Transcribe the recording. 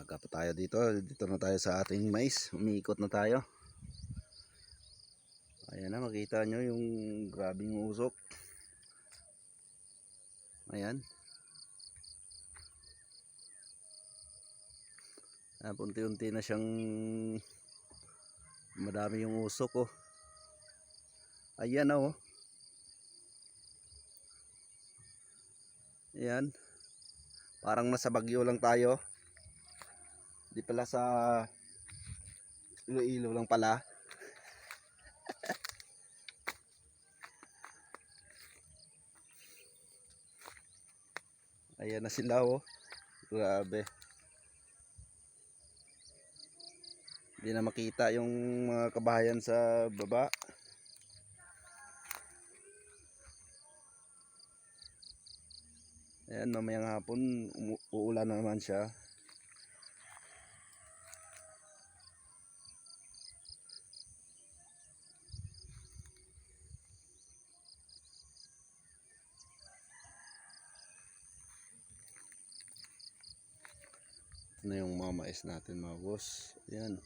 Aga pa tayo dito. Dito na tayo sa ating mais. Umiikot na tayo. Ayan na, makita nyo yung grabing usok. Ayan. Ah, unti-unti na siyang madami yung usok oh. Ayan na oh. Ayan. Parang nasa Bagyo lang tayo. Di pala sa Iloilo lang pala. Ayan na sila oh. Grabe. Hindi na makita yung mga kabahayan sa baba. Ayan, mamayang hapon, uulan na naman siya. Ito na yung mga mais natin mga boss. Ayan.